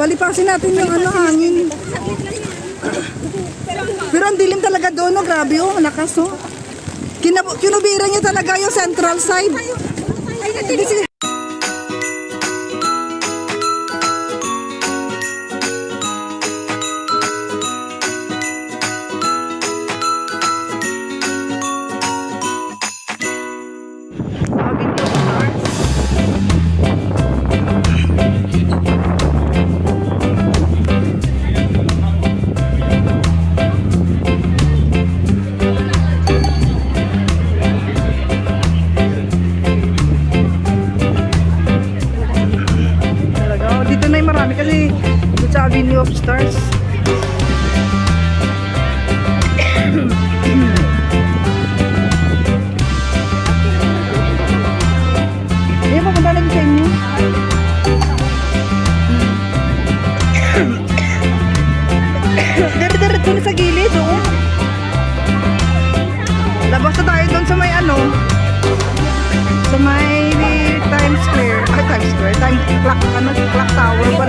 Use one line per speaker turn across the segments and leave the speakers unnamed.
Palipasin natin yung ano, hangin. Pero ang dilim talaga doon, no? grabe oh, lakas oh. Kinab- kinubira niya talaga yung central side. Ay, clock, ano, clock tower.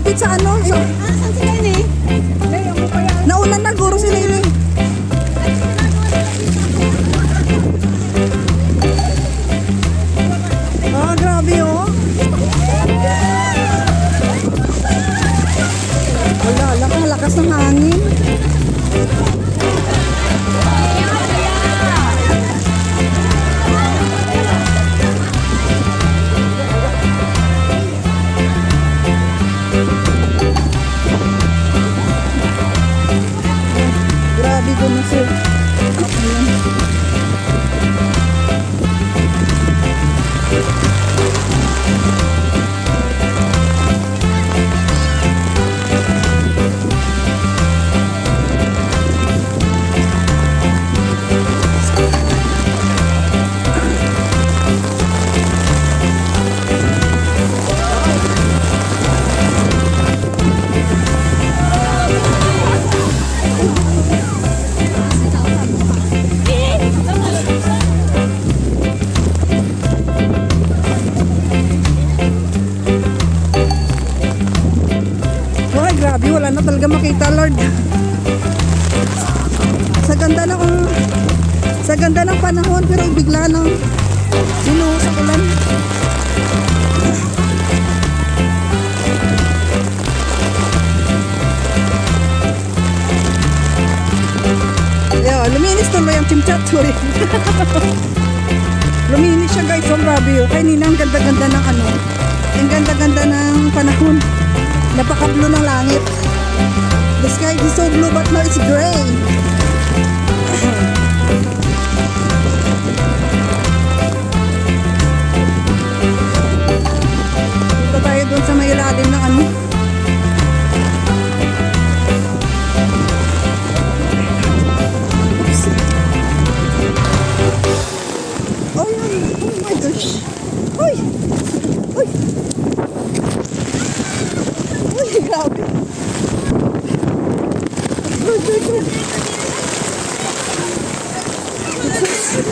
Sa malapit sa ano. Sa, nauna na guro si Nene. Ah, grabe oh. Wala, lakas, lakas ng hangin. Na talaga makita, Lord. Sa ganda ng sa ganda ng panahon pero bigla nang sinuhos sa ulan. Yeah, luminis tuloy ang chimchat. Sorry. luminis siya guys. So grabe yun. Kanina ang ganda-ganda ng ano. Ang ganda-ganda ng panahon. Napaka-blue ng langit. The sky is so blue but now it's gray. Dito tayo dun sa may ilalim ng ano.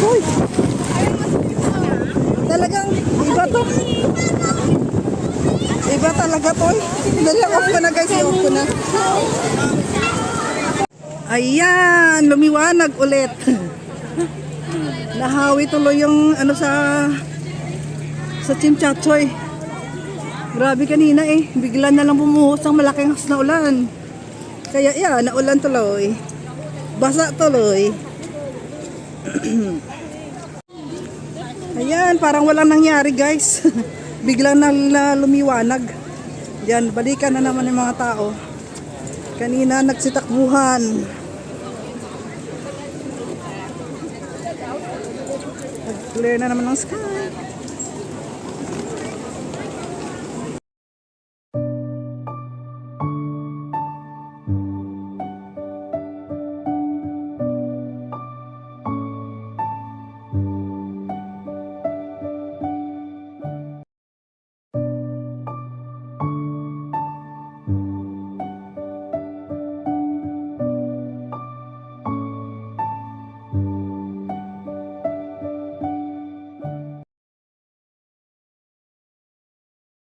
Uy. Talagang iba to. Iba talaga to. eh. Dali, off ko na guys. Off ko na. Ayan, lumiwanag ulit. Nahawi tuloy yung ano sa sa Chimchachoy. Grabe kanina eh. Bigla na lang bumuhos ang malaking na ulan. Kaya yeah, naulan tuloy. Basa tuloy. Ayan, parang walang nangyari guys. Bigla na, na lumiwanag. Yan, balikan na naman yung mga tao. Kanina nagsitakbuhan. Nag-clear na naman ng sky.